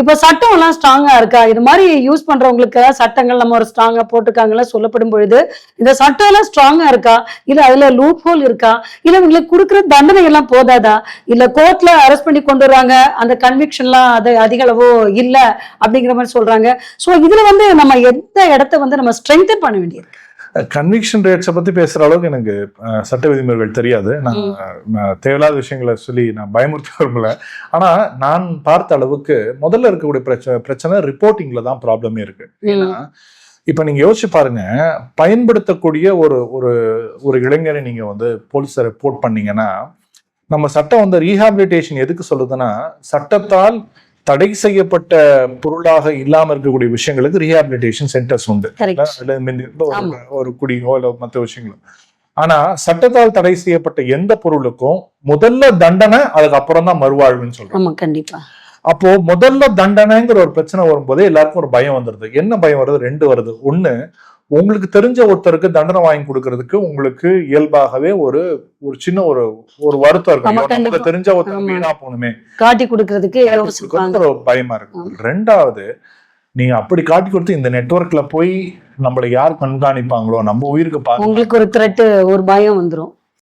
இப்ப சட்டம் எல்லாம் ஸ்ட்ராங்கா இருக்கா? இது மாதிரி யூஸ் பண்றவங்களுக்கு சட்டங்கள் நம்ம ஒரு ஸ்ட்ராங்கா போட்டிருக்காங்களா சொல்லப்படும் பொழுது இந்த சட்டம் எல்லாம் ஸ்ட்ராங்கா இருக்கா? இல்ல அதுல லூப் ஹோல் இருக்கா? இல்ல இவங்களுக்கு கொடுக்குற தண்டனை எல்லாம் போதாதா? இல்ல கோர்ட்ல அரெஸ்ட் பண்ணி கொண்டு வர்றாங்க அந்த கன்விக்ஷன்லாம் அது அதிக அளவோ இல்ல அப்படிங்கிற மாதிரி சொல்றாங்க. சோ இதுல வந்து நம்ம எந்த இடத்த வந்து நம்ம ஸ்ட்ரெங்தன் பண்ண வேண்டியது கன்விக்ஷன் ரேட்ஸை பத்தி பேசுற அளவுக்கு எனக்கு சட்ட விதிமுறைகள் தெரியாது. நான் தேவையில்லாத விஷயங்களை சொல்லி நான் பயமுறுத்த விரும்பல. ஆனா நான் பார்த்த அளவுக்கு முதல்ல இருக்கக்கூடிய பிரச்சனை பிரச்சனை ரிப்போர்ட்டிங்ல தான் ப்ராப்ளமே இருக்கு. ஏன்னா இப்ப நீங்க யோசிச்சு பாருங்க. பயன்படுத்தக்கூடிய ஒரு ஒரு ஒரு இளைஞரை நீங்க வந்து போலீஸை ரிப்போர்ட் பண்ணீங்கன்னா நம்ம சட்டம் வந்து ரீஹாபிலிட்டேஷன் எதுக்கு சொல்லுதுன்னா சட்டத்தால் தடை செய்யப்பட்ட பொருளாக இல்லாம இருக்கக்கூடிய விஷயங்களுக்கு ரீஹாபிலிட்டேஷன் சென்டர்ஸ் உண்டு. ஒரு- குடியோ இல்ல மற்ற விஷயங்களும். ஆனா சட்டத்தால் தடை செய்யப்பட்ட எந்த பொருளுக்கும் முதல்ல தண்டனை அதுக்கப்புறம் தான் மறுவாழ்வுன்னு சொல்றோம் கண்டிப்பா. அப்போ முதல்ல தண்டனைங்கிற ஒரு பிரச்சனை வரும்போதே எல்லாருக்கும் ஒரு பயம் வந்துருது. என்ன பயம் வருது? ரெண்டு வருது. ஒண்ணு உங்களுக்கு தெரிஞ்ச ஒருத்தருக்கு தண்டனை வாங்கி கொடுக்கறதுக்கு உங்களுக்கு இயல்பாகவே ஒரு ஒரு சின்ன ஒரு ஒரு வருத்தம் இருக்கும். தெரிஞ்ச ஒருத்தர். வீணா போகணுமே காட்டி கொடுக்கறதுக்கு ஒரு பயமா இருக்கு. ரெண்டாவது நீங்க அப்படி காட்டி கொடுத்து இந்த நெட்வொர்க்ல போய் நம்மளை யார் கண்காணிப்பாங்களோ நம்ம உயிருக்கு உங்களுக்கு ஒரு த்ரெட் ஒரு பயம் வந்துரும்.